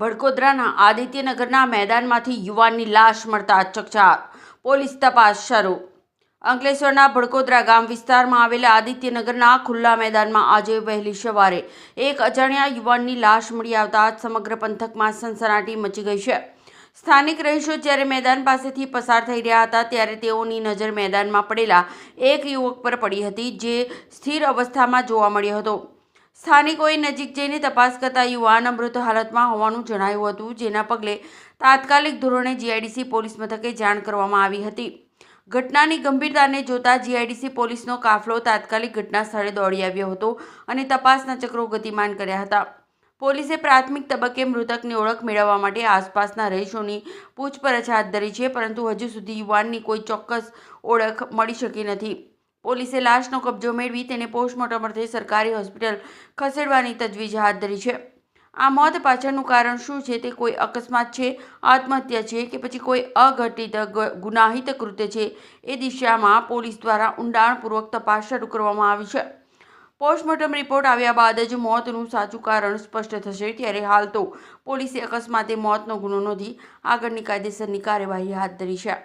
ભડકોદરાના આદિત્યનગરના મેદાનમાંથી યુવાનની લાશ મળતા ચકચાર પોલીસ તપાસ શરૂ. અંકલેશ્વરના ભડકોદરા ગામ વિસ્તારમાં આવેલા આદિત્યનગરના ખુલ્લા મેદાનમાં આજે વહેલી સવારે એક અજાણ્યા યુવાનની લાશ મળી આવતા સમગ્ર પંથકમાં સનસનાટી મચી ગઈ છે. સ્થાનિક રહીશો જ્યારે મેદાન પાસેથી પસાર થઈ રહ્યા હતા ત્યારે તેઓની નજર મેદાનમાં પડેલા એક યુવક પર પડી હતી જે સ્થિર અવસ્થામાં જોવા મળ્યો હતો. સ્થાનિકોએ નજીક જઈને તપાસ કરતા યુવાન મૃત હાલતમાં હોવાનું જણાયું હતું, જેના પગલે તાત્કાલિક ધોરણે જીઆઈડીસી પોલીસ મથકે જાણ કરવામાં આવી હતી. ઘટનાની ગંભીરતાને જોતા જીઆઈડીસી પોલીસનો કાફલો તાત્કાલિક ઘટના સ્થળે દોડી આવ્યો હતો અને તપાસના ચક્રો ગતિમાન કર્યા હતા. પોલીસે પ્રાથમિક તબક્કે મૃતકની ઓળખ મેળવવા માટે આસપાસના રહીશોની પૂછપરછ હાથ ધરી છે, પરંતુ હજુ સુધી યુવાનની કોઈ ચોક્કસ ઓળખ મળી શકી નથી. પોલીસે લાશનો કબજો મેળવી તેને પોસ્ટમોર્ટમ અર્થે સરકારી હોસ્પિટલ ખસેડવાની તજવીજ હાથ ધરી છે. આ મોત પાછળનું કારણ શું છે તે કોઈ અકસ્માત છે, આત્મહત્યા છે કે પછી કોઈ અઘટિત ગુનાહિત કૃત્ય છે એ દિશામાં પોલીસ દ્વારા ઊંડાણપૂર્વક તપાસ શરૂ કરવામાં આવી છે. પોસ્ટમોર્ટમ રિપોર્ટ આવ્યા બાદ જ મોતનું સાચું કારણ સ્પષ્ટ થશે ત્યારે હાલ તો પોલીસે અકસ્માતે મોતનો ગુનો નોંધી આગળની કાયદેસરની કાર્યવાહી હાથ ધરી છે.